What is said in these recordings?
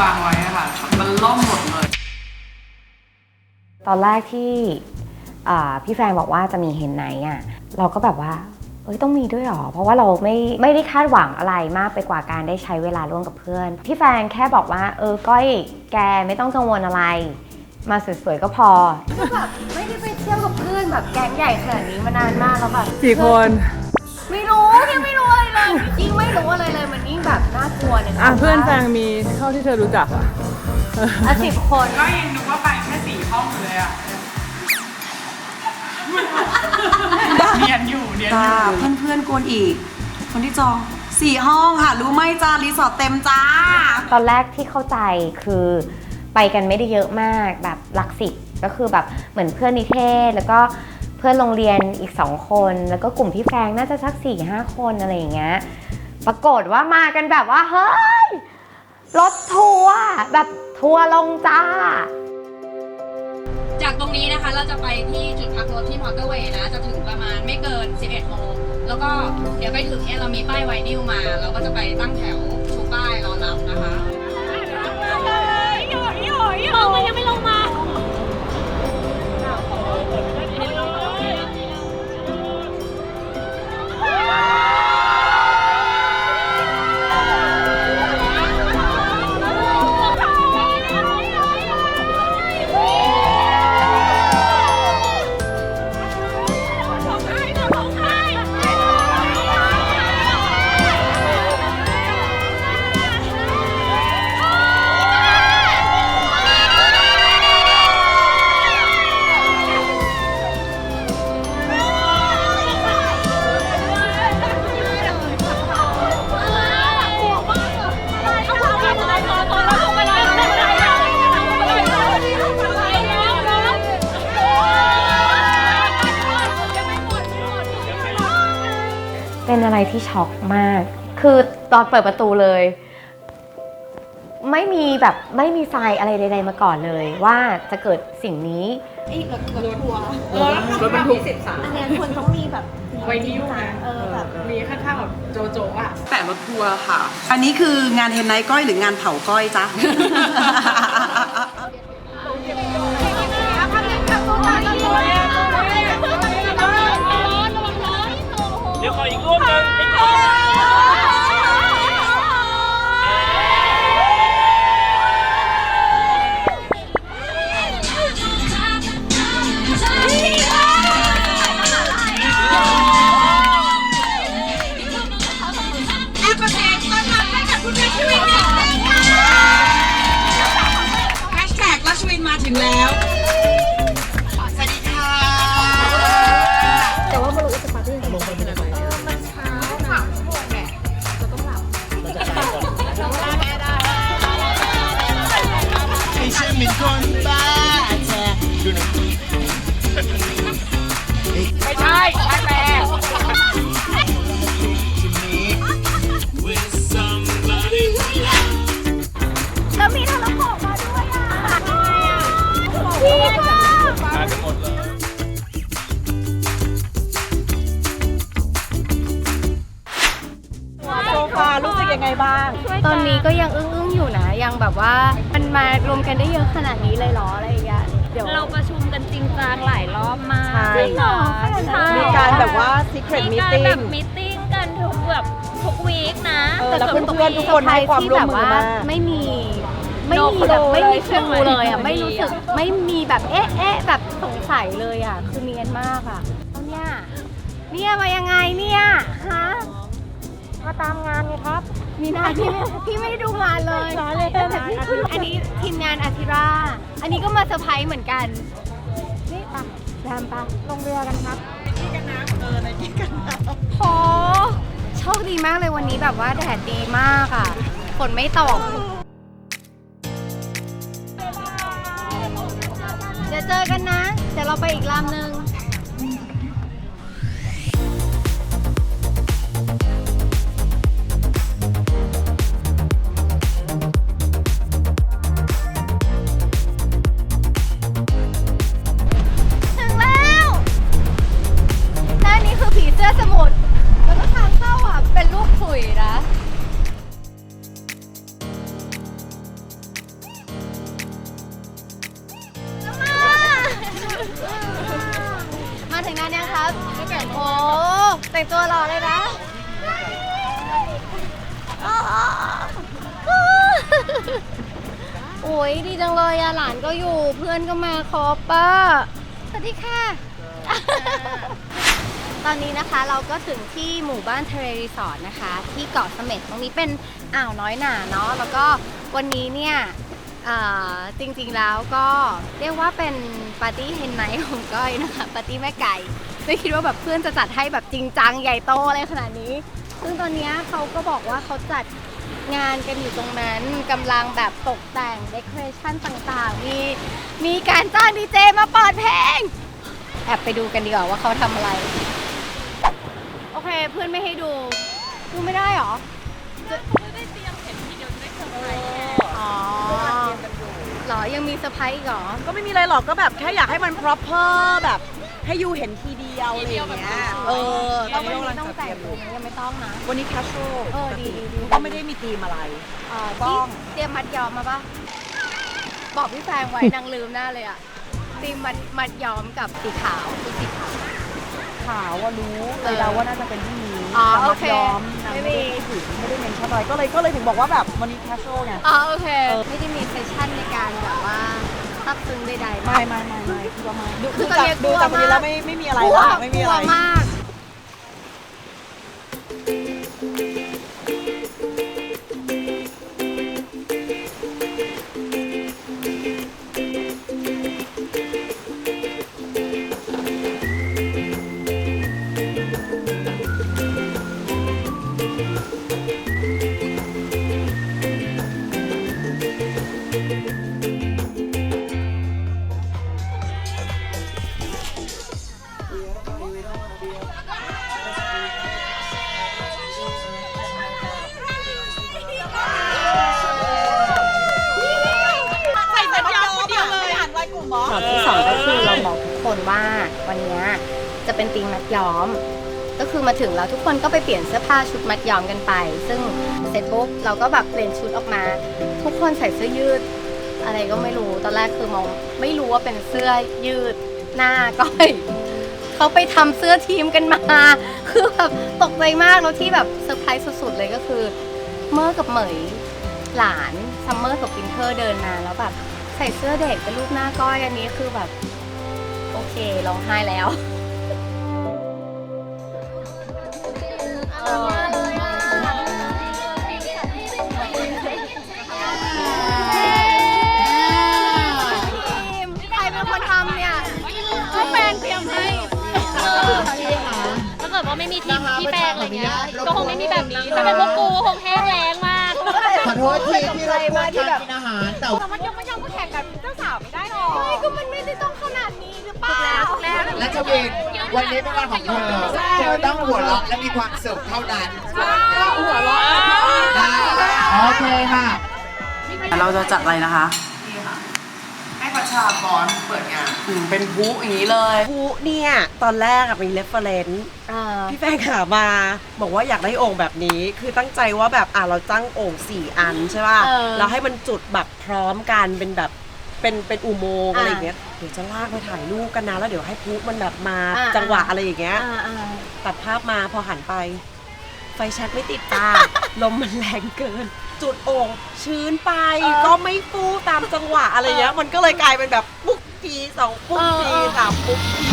วางไว้อะค่ะ มันล่มหมดเลย ตอนแรกที่อ่าพี่แฟนบอกว่าจะมีเฮนไนท์อะเราก็แบบว่าเอ้ยต้องมีด้วยเหรอ เพราะว่าเราไม่ไม่ได้คาดหวังอะไรมากไปกว่าการได้ใช้เวลาร่วมกับเพื่อน พี่แฟนแค่บอกว่า เออก้อยแกไม่ต้องกังวลอะไร มาสวยๆก็พอแบบไม่ได้ไปเที่ยวกับเพื่อนแบบแก๊งใหญ่ขนาดนี้มานานมากแล้วแบบ กี่คน ไม่รู้ยังไม่รู้อะไรเลยยิ่งไม่รู้อะไรเลยมันยิ่งแบบน่ากลัวเนี่ยอะเพื่อนแฟงมีเท่าที่เธอรู้จักอะอะสิบคนก็ยังนึกว่าไปแค่สี่ห้องอยู่เลยอะเรียนอยู่เรียนอจ้ายู่เพื่อนๆกวนอีก คนที่จองสี่ห้องค่ะ รู้ไหมจ้ารีสอร์ทเต็มจ้า ตอนแรกที่เข้าใจคือไปกันไม่ได้เยอะมากแบบหลักสิบก็คือแบบเหมือนเพื่อนนิเทศแล้วก็ เพื่อนโรงเรียนอีกสองคน แล้วก็กลุ่มพี่แฟงน่าจะสักสี่ห้าคนอะไรอย่างเงี้ยปรากฏว่ามากันแบบว่า เฮ้ย รถทัวร์แบบทัวร์ลงจ้า จากตรงนี้นะคะเราจะไปที่จุดพักรถที่มอเตอร์เวย์นะ จะถึงประมาณไม่เกิน 11โมงแล้วก็เดี๋ยวไปถึงเนี่ยเรามีป้ายไวนิวมา เราก็จะไปตั้งแถวชูป้ายรอรับนะคะเป็น เปิดประตูเลย ไม่มีแบบไม่มีไฟอะไรใดๆมาก่อนเลย ว่าจะเกิดสิ่งนี้รถบรรทุกอันนี้ควรต้องมีแบบไวนิวนะมีข้างๆแบบโจโจอะแต่รถทัวร์ค่ะ อันนี้คืองานเฮนไนท์ก้อยหรืองานเผาก้อยจ้า เพื่อนๆทุกคนให้ความร่วมมือมากไม่มีไม่ No มีแบบ clue ไม่มีเลยใช่ไหมครูเลยอะไม่ไม่มีรู้สึกอะไม่มีแบบเอ๊ะเอ๊ะแบบสงสัยเลยอะ คือเนียนมากอะเอาเนี่ยเนี่ยมายังไงเนี่ยฮะมาตามงานไงครับ มีนาพี่พี่ไม่ได้ดูงานเลยแต่พี่คืออันนี้ทีมงานอาทิราอันนี้ก็มาเซอร์ไพรส์เหมือนกันนี่ปะแรมปะลงเรือกันครับโห โชคดีมากเลยวันนี้แบบว่าแดดดีมากอะฝนไม่ตกเดี๋ยวเจอกันนะ เดี๋ยวเราไปอีกลำหนึ่ง ก็ถึงที่หมู่บ้านทะเลรีสอร์ทนะคะ ที่เกาะเสม็ดตรงนี้เป็นอ่าวน้อยหนาเนาะแล้วก็วันนี้เนี่ยจริงๆแล้วก็เรียกว่าเป็นปาร์ตี้เฮนไนท์ของก้อยนะคะปาร์ตี้แม่ไก่ไม่คิดว่าแบบเพื่อนจะจัดให้แบบจริงจังใหญ่โตอะไรขนาดนี้ ซึ่งตอนนี้เขาก็บอกว่าเขาจัดงานกันอยู่ตรงนั้นกำลังแบบตกแต่งเดคอเรชันต่างๆ มีมีการจ้างดีเจมาเปิดเพลง แอบไปดูกันดีกว่าว่าเขาทำอะไร โอเคเพื่อนไม่ให้ดู ดูไม่ได้เหรอไม่ได้เตรียมเห็นทีเดียวจะได้เซอร์ไพรส์อ๋อเหรอ ยังมีเซอร์ไพรส์อีกเหรอ ก็ไม่มีอะไรหรอกก็แบบแค่อยากให้มัน proper แบบให้ยูเห็นทีเดียวอะไรอย่างเงี้ยเออตต้ออนงนี้วันกำลันี้งต้องจัดเตแต่รีงยมอตัวยู่ไหมยังไม่ต้องนะ วันนี้ casual เออดีดีดี ก็ไม่ได้มีธีมอะไร เอ่อต้ที่อง เตรียมมัดย้อมมาปะบอกพี่แฟงไว้ นางลืมหน้าเลยอะเตรียมมัดมัดย้อมกับสีขาวชุดสีขาว ขาวว่ารู้เออเราว่าน่าจะเป็นที่นี้อ๋อแต่โอมัดเคย้อมนางไม่ไม่มี ได้พูดถึงไม่ได้เน้นชอบอะไรก็เลยก็เลยถึงบอกว่าแบบวันนี้ casual ไงอ๋อโอเค ไม่ได้มีเซสชั่นในการแบบว่าซับซึ้งใดๆไม่ไม่ไม่ไม่คือว่าไม่ดูคือดูตอนจากนี้กลัดูวจากวันนี้มาก แล้วไม่ไม่มีอะไรกลัวละไม่มีอะไรกลัวมาก คนว่าวันนี้จะเป็นธีมมัดย้อม ก็คือมาถึงแล้วทุกคนก็ไปเปลี่ยนเสื้อผ้าชุดมัดย้อมกันไป ซึ่งเสร็จปุ๊บเราก็แบบเปลี่ยนชุดออกมา ทุกคนใส่เสื้อยืด อะไรก็ไม่รู้ตอนแรกคือมองไม่รู้ว่าเป็นเสื้อยืดหน้าก้อยเขาไปทำเสื้อทีมกันมา คือแบบตกใจมากแล้วที่แบบเซอร์ไพรส์สุดๆเลยก็คือเมื่อกับเหมยหลานซัมเมอร์กับวินเทอร์เดินมาแล้วแบบใส่เสื้อเด็กเป็นรูปหน้าก้อยอันนี้คือแบบ ร้องไห้แล้วใครเป็นคนทำเนี่ยก็แฟนเตรียมให้ถ้าเกิดว่าไม่มีทีมพี่แป้งอะไรเงี้ย ก็คงไม่มีแบบนี้ถ้าเป็นพวกกูคงแห้งแล้งมาก ขอโทษทีที่รบกวนการกินอาหารแต่มันยังไม่ยังก็แข่งกับเจ้าสาวไม่ได้หรอไม่ก็มันไม่ได้ต้องขนาดนี้ หรือเปล่าถูกแล้วและชวินวันนี้เป็นวันของเธอเธอต้องหัวเราะและมีความสุขเท่านั้นหัวเราะได้โอเคค่ะเราจะจัดอะไรนะคะให้ประชากรเปิดงานอืมเป็นพุอย่างนี้เลยผู้เนี่ยตอนแรกอะมีเรฟเฟรนซ์พี่แฟนขามา บอกว่าอยากได้โอ่งแบบนี้ คือตั้งใจว่าแบบอะเราตั้งโอ่งสี่อันใช่ป่ะเออแล้วให้มันจุดแบบพร้อมกันเป็นแบบเป็นเป็นอุโมงค์อ่าอะไรอย่างเงี้ย เดี๋ยวจะลากไปถ่ายรูปกันนะ แล้วเดี๋ยวให้พลุมันแบบมาอ่า จังหวะอะไรอย่างเงี้ย อ่าอ่าตัดภาพมาพอหันไป ไฟแช็กไม่ติดจ้าลมมันแรงเกิน จุดโอ่งชื้นไป ก็ไม่ฟูตามจังหวะอะไรเงี้ยมันก็เลยกลายเป็นแบบปุ๊กทีสองปุ๊กทีสามปุ๊กที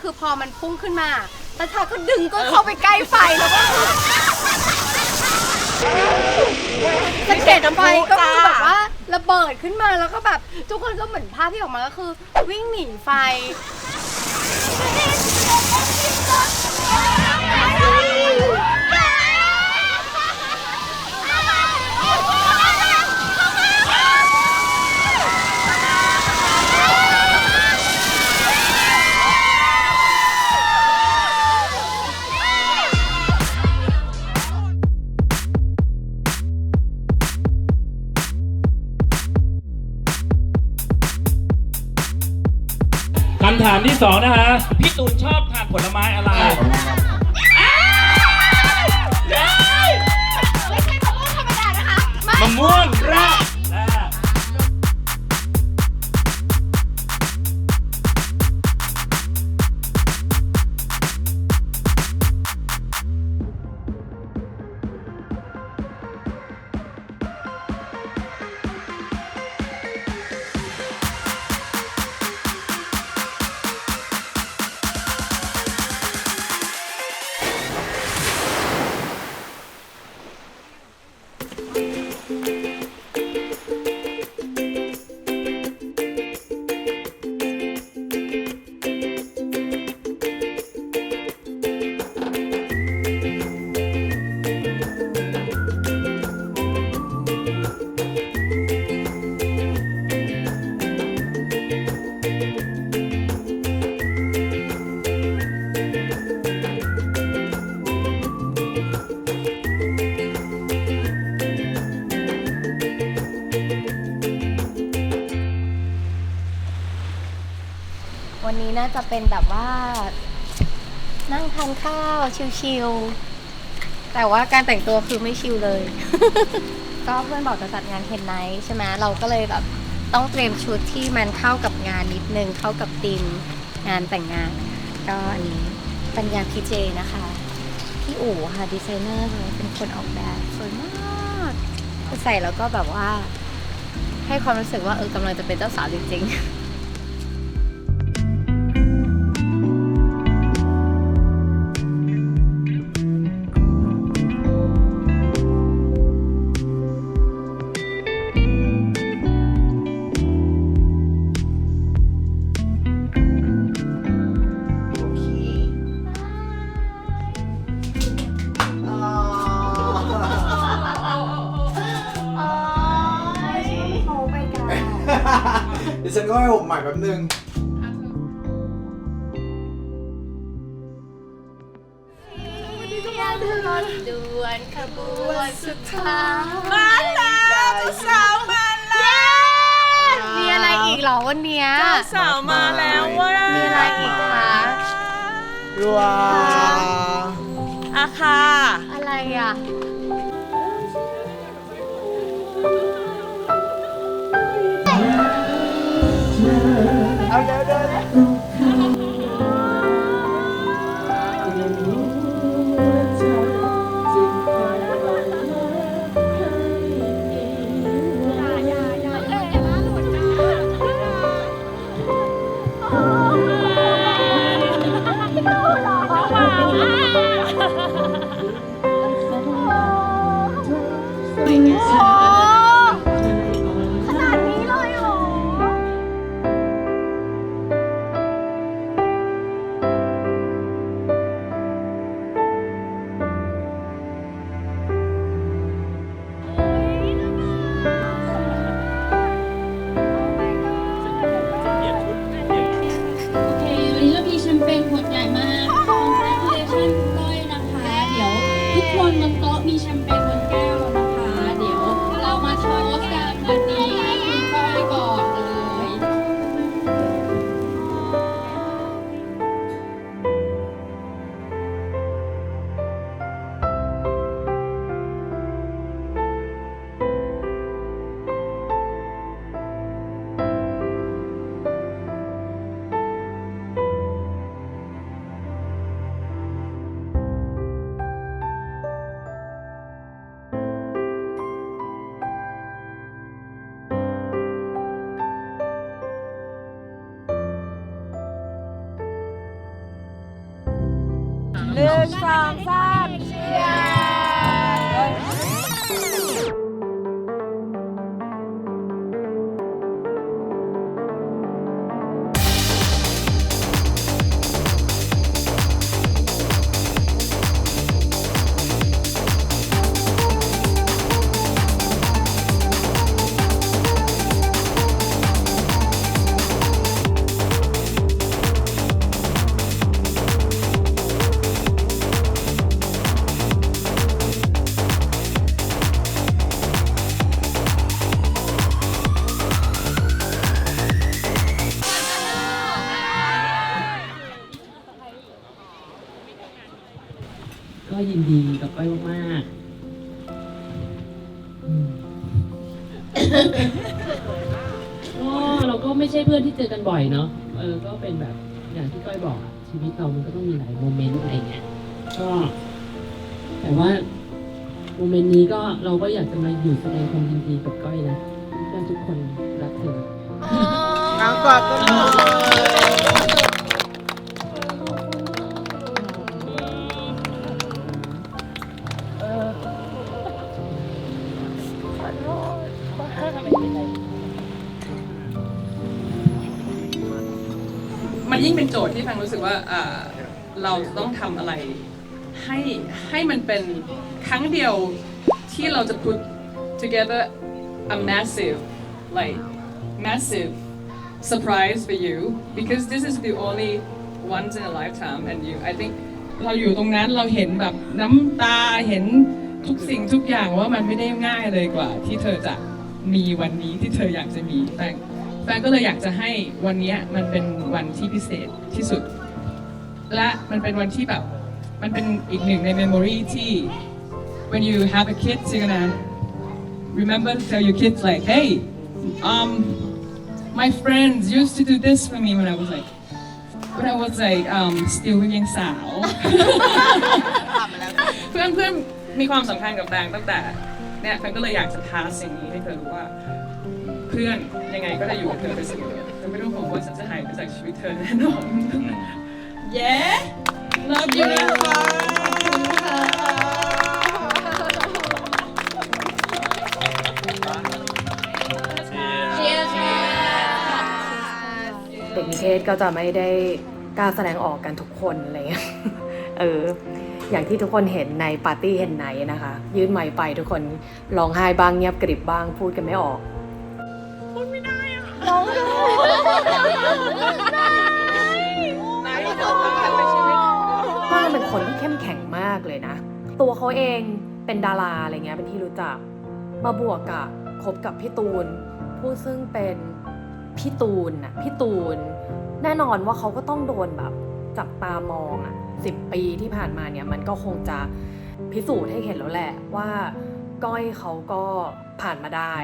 คือพอมันพุ่งขึ้นมาตาชาก็ดึงก็เข้าไปใกล้ไฟแล้วก็สะเก็ดไฟก็คือแบบว่าระเบิดขึ้นมาแล้วก็แบบทุกคนก็เหมือนภาพที่ออกมาก็คือ วิ่งหนีไฟำถามที่สองนะฮะพี่ตูนชอบทานผลไม้อะไร มะม่วงแรกแนนี้น่าจะเป็นแบบว่า นั่งทานข้าวชิลๆ แต่ว่าการแต่งตัวคือไม่ชิลเลย ก็เพื่อนบอกจะจัดงานเฮนไนท์ใช่ไหมเราก็เลยแบบต้องเตรียมชุดที่มันเข้ากับงานนิดนึง เข้ากับธีมงานแต่งงาน ก็อันนี้ปัญญาพีเจนะคะ พี่อู๋ค่ะดีไซเนอร์เลยเป็นคนออกแบบสวยมากคือใส่แล้วก็แบบว่า ให้ความรู้สึกว่าเออกำลังจะเป็นเจ้าสาวจริงๆ ป๊บนึงด่วนขบวนสุดท้ายมาแล้วเจ้าสาวมาแล้วมีอะไรอีกเหรอวันเนี้ยเจ้าสาวมาแล้วเว่ามีอะไรอีกคะว้าอาค่ะ อะไรอะ เอาเดี๋ยวเดี๋ย สองสาม บ่อยเนาะเออก็เป็นแบบอย่างที่ก้อยบอกอะชีวิตเรามันก็ต้องมีหลายโมเมนต์อะไรเงี้ยก็แต่ว่าโมเมนต์นี้ก็เราก็อยากจะมาอยู่แสดงความยินดีกับก้อยนะเพื่อนทุกคนรักเธอ น้ำกอดกันมันยิ่ ยิ่งเป็นโจทย์ที่ฟังรู้สึกว่าเราต้องทำอะไรให้ให้มันเป็นครั้งเดียวที่เราจะ put together a massive like massive surprise for you because this is the only once in a lifetime and you I think เราอยู่ตรงนั้นเราเห็นแบบน้ำตาเห็นทุกสิ่งทุกอย่างว่ามันไม่ได้ง่ายเลยกว่า ที่เธอจะมีวันนี้ที่เธออยากจะมีแฟ นแฟนก็เลยอยากจะให้วันเนี้ยมันเป็นวันที่พิเศษที่สุด และมันเป็นวันที่แบบมันเป็นอีกหนึ่งใน memory ที่ when you have a kid you're gonna remember to tell your kids like hey um my friends used to do this for me when I was like when I was like um still ยังสาวเพื่อนเพื่อนมีความสำคัญกับแบงค์ตั้งแต่เนี่ยแฟนก็เลยอยากจะพาสิ่งนี้ให้เธอรู้ว่า เพื่อนยังไงก็จะอยู่กับเธอไปเสมอเธอไม่ต้องห่วงว่าฉันจะหายไปจากชีวิตเธอแน่นอน yeah love you นะคะเด็กนิเทศก็จะไม่ได้กล้าแสดงออกกันทุกคนอะไรเงี้ยเอออย่างที่ทุกคนเห็นในปาร์ตี้เห็นไหนนะคะ ยื่นไมค์ไปทุกคนร้องไห้บ้างเงียบกริบบ้างพูดกันไม่ออก ป้าเป็นคนที่เข้มแข็งมากเลยนะ ตัวเขาเองเป็นดาราอะไรเงี้ยเป็นที่รู้จัก มาบวกกับคบกับพี่ตูน ผู้ซึ่งเป็นพี่ตูนน่ะพี่ตูน แน่นอนว่าเขาก็ต้องโดนแบบจับตามองอะสิบปีที่ผ่านมาเนี่ยมันก็คงจะพิสูจน์ให้เห็นแล้วแหละว่าก้อยเขาก็ผ่านมาได้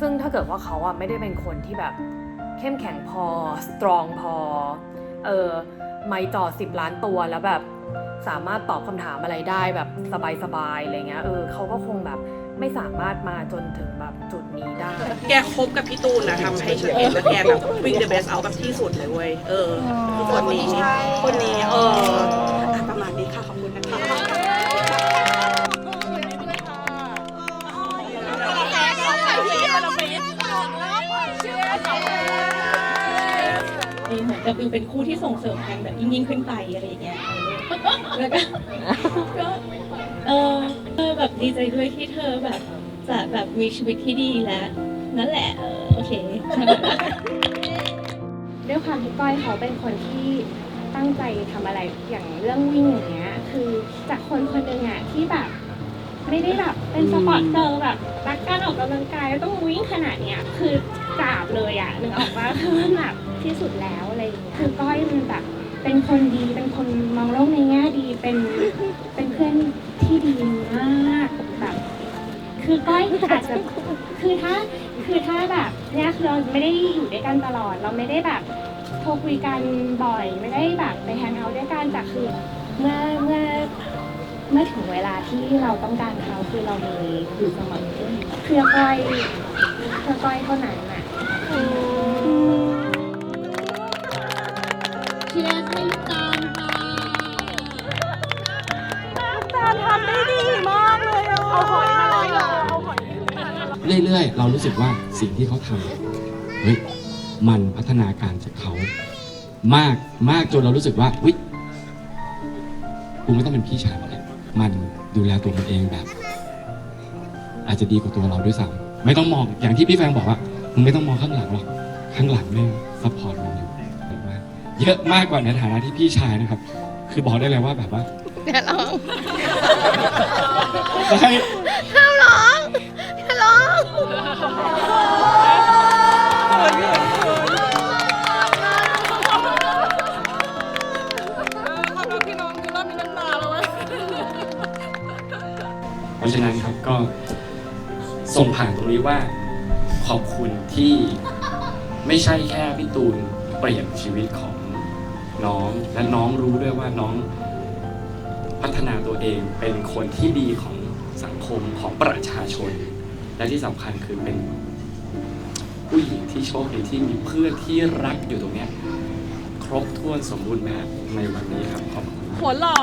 ซึ่งถ้าเกิดว่าเขาอะไม่ได้เป็นคนที่แบบเข้มแข็งพอสตรองพอเออไม่จ่อสิบล้านตัวแล้วแบบสามารถตอบคำถามอะไรได้แบบสบายๆอะไรเงี้ยเออเขาก็คงแบบไม่สามารถมาจนถึงแบบจุดนี้ได้ แกคบกับพี่ตูนนะทำให้ฉันเห็นว่าแกแบบวิ่ง the best out แบบที่สุดเลยเว้ย เออคือคนนี้ คนนี้ เอออะประมาณนี้ค่ะ ขอบคุณนะคะ กับดูเป็นคู่ที่ส่งเสริมกันแบบยิ่งยิ่งขึ้นไปอะไรอย่างเงี้ยแล้วก็ก็เออเออแบบดีใจด้วยที่เธอแบบจะแบบมีชีวิตที่ดีแล้วนั่นแหละโอเคด้วยความที่ก้อยเขาเป็นคนที่ตั้งใจทำอะไรอย่างเรื่องวิ่งอย่างเงี้ย คือจากคนคนหนึ่งอะที่แบบไม่ได้แบบเป็นสปอร์ตเซอร์แบบรักการออกกำลังกายแล้วต้องวิ่งขนาดเนี้ยคือจาบเลยอะนึกออกว่าคือมันแบบ ที่สุดแล้วอะไรอย่างเงี้ยคือก้อยมันแบบเป็นคนดีเป็นคนมองโลกในแง่ดีเป็นเป็นเพื่อนที่ดีมากแบบคือก้อยอาจจะคือถ้าคือถ้าแบบเนี่ยคือเราไม่ได้อยู่ด้วยกันตลอด เราไม่ได้แบบโทรคุยกันบ่อย ไม่ได้แบบไปแฮงเอาท์ด้วยกันแต่คือเมื่อเมื่อเมื่อถึงเวลาที่เราต้องการเขาคือเรามีอยู่เสมอเพื่อก้อยเพื่อก้อยเท่านั้นอะ ชียร์ให้ลูกตาลค่ะเรื่อยๆ เรารู้สึกว่าสิ่งที่เขาทำเฮ้ยมันพัฒนาการจากเขามากมากจนเรารู้สึกว่าวิกูไม่ต้องเป็นพี่ชายมันแล้วมันดูแลตัวมันเองแบบ อาจจะดีกว่าตัวเราด้วยซ้ำไม่ต้องมองอย่างที่พี่แฟงบอกว่ามึงไม่ต้องมองข้างหลังหรอกข้างหลังแม่งซัพพอร์ตมันอยู่ เยอะมากกว่าในฐานะที่พี่ชายนะครับ คือบอกได้เลยว่าแบบว่าอย่าร้องใช่ห้ามร้องอย่าร้องเพราะฉะนั้นครับก็ส่งผ่านตรงนี้ว่าขอบคุณที่ไม่ใช่แค่พี่ตูนเปลี่ยนชีวิตของ น้องและน้องรู้ด้วยว่าน้องพัฒนาตัวเองเป็นคนที่ดีของสังคมของประชาชน และที่สำคัญคือเป็นผู้หญิงที่โชคดีที่มีเพื่อนที่รักอยู่ตรงเนี้ยครบถ้วนสมบูรณ์แบบในวันนี้ครับขอบคุณหัวหล่อ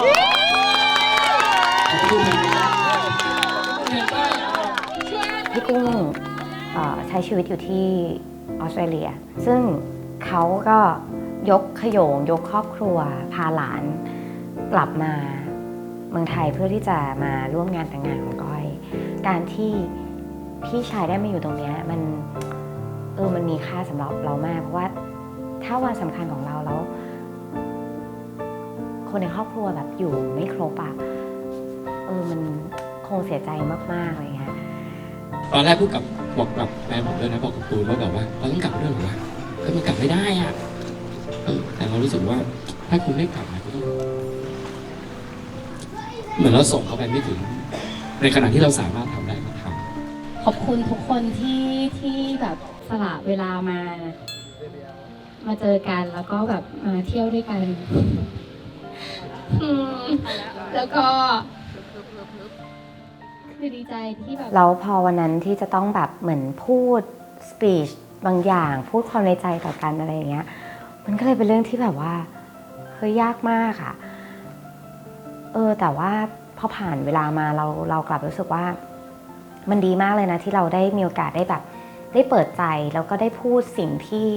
ขอบคุณครับพี่กุ้งเอ่อใช้ชีวิตอยู่ที่ออสเตรเลีย ซึ่งเขาก็ ยกขโยงยกครอบครัว พาหลานกลับมาเมืองไทยเพื่อที่จะมาร่วมงานแต่งงานของก้อย การที่พี่ชายได้มาอยู่ตรงเนี้ยมันเออมันมีค่าสำหรับเรามาก เพราะว่าถ้าวันสำคัญของเราแล้ว คนในครอบครัวแบบอยู่ไม่ครบอะเออมันคงเสียใจมากๆเลยค่ะตอนแรกพูดกับบอกกับแฟนผมด้วยนะบอกกับตูนว่าแบบว่าเราต้องกลับด้วยหรอวะเฮ้ยมันกลับไม่ได้อะ แต่เรารู้สึกว่า ถ้าคุณไม่กลับนะคุณต้องเหมือนเราส่งเขาไปไม่ถึง ในขณะที่เราสามารถทำได้ก็ทำขอบคุณทุกคนที่ที่แบบสละเวลามา มาเจอกันแล้วก็แบบมาเที่ยวด้วยกันแล้วก็คือดีใจที่แบบแล้วพอวันนั้นที่จะต้องแบบเหมือนพูดสปีชบางอย่าง พูดความในใจต่อกันอะไรอย่างเงี้ย มันก็เลยเป็นเรื่องที่แบบว่าเฮ้ยยากมากอะเออแต่ว่าพอผ่านเวลามาเราเรากลับรู้สึกว่า มันดีมากเลยนะที่เราได้มีโอกาสได้แบบ ได้เปิดใจแล้วก็ได้พูดสิ่งที่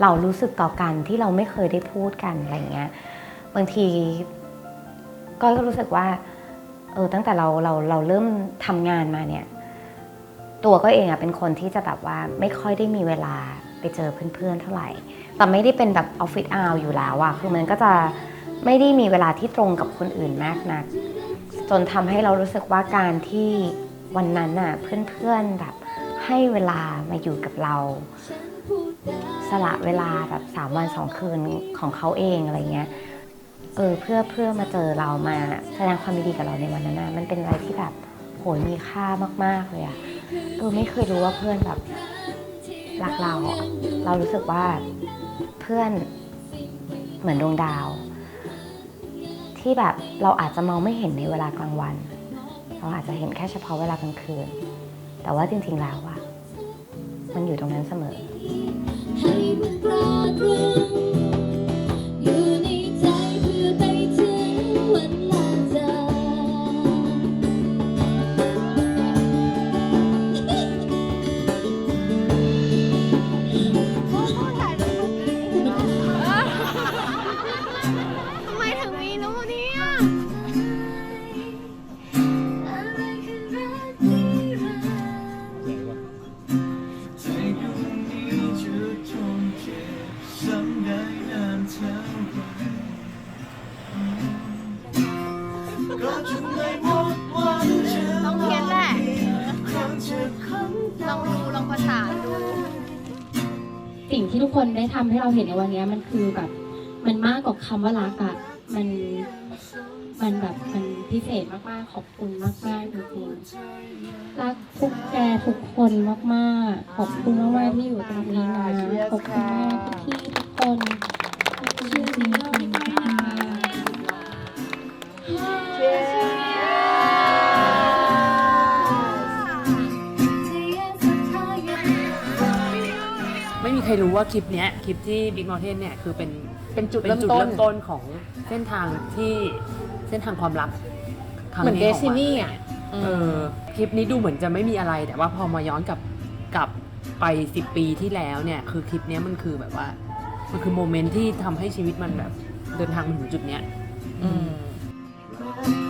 เรารู้สึกต่อกันที่เราไม่เคยได้พูดกันอะไรเงี้ยบางทีก้อยก็รู้สึกว่าเออตั้งแต่เราเราเราเริ่มทำงานมาเนี่ย ตัวก็เองอะเป็นคนที่จะแบบว่าไม่ค่อยได้มีเวลา ไปเจอเพื่อนๆเท่าไหร่ แต่ไม่ได้เป็นแบบออฟฟิศอาวอยู่แล้วอะคือมันก็จะไม่ได้มีเวลาที่ตรงกับคนอื่นมากนัก จนทำให้เรารู้สึกว่าการที่วันนั้นน่ะเพื่อนๆแบบให้เวลามาอยู่กับเรา สละเวลาแบบสามวันสองคืนของเขาเองอะไรเงี้ยเออเพื่อเพื่อมาเจอเรามาแสดงความดีกับเราในวันนั้นนะมันเป็นอะไรที่แบบโหยมีค่ามาก ๆเลยอะเออไม่เคยรู้ว่าเพื่อนแบบ รักเราอะเรารู้สึกว่าเพื่อนเหมือนดวงดาว ที่แบบเราอาจจะมองไม่เห็นในเวลากลางวัน เราอาจจะเห็นแค่เฉพาะเวลากลางคืน แต่ว่าจริงๆแล้วอะมันอยู่ตรงนั้นเสมอ ให้เราเห็นในวันนี้มันคือแบบ มันมากกว่าคำว่ารักอะมันมันแบบมันพิเศษมากๆ ขอบคุณมากๆจริงๆรักทุกแกทุกคนมากๆ ขอบคุณมากๆที่อยู่ตรงนี้นะขอบคุณมากพี่ทุกคนขอบคุณจริงๆ ใครรู้ว่าคลิปเนี้ยคลิปที่ Big Mountain เนี่ยคือเป็นเป็นจุดเป็นเริ่มจุดต้นเริ่มต้นของเส้นทางที่เส้นทางความรักครั้งเหมือนเดนี้ขซิองนี่มันอะเออคลิปนี้ดูเหมือนจะไม่มีอะไร แต่ว่าพอมาย้อนกลับกลับไปสิบปีที่แล้วเนี่ย คือคลิปเนี้ยมันคือแบบว่า มันคือโมเมนต์ที่ทำให้ชีวิตมันแบบ เดินทางมาถึงจุดเนี้ยอืมอะ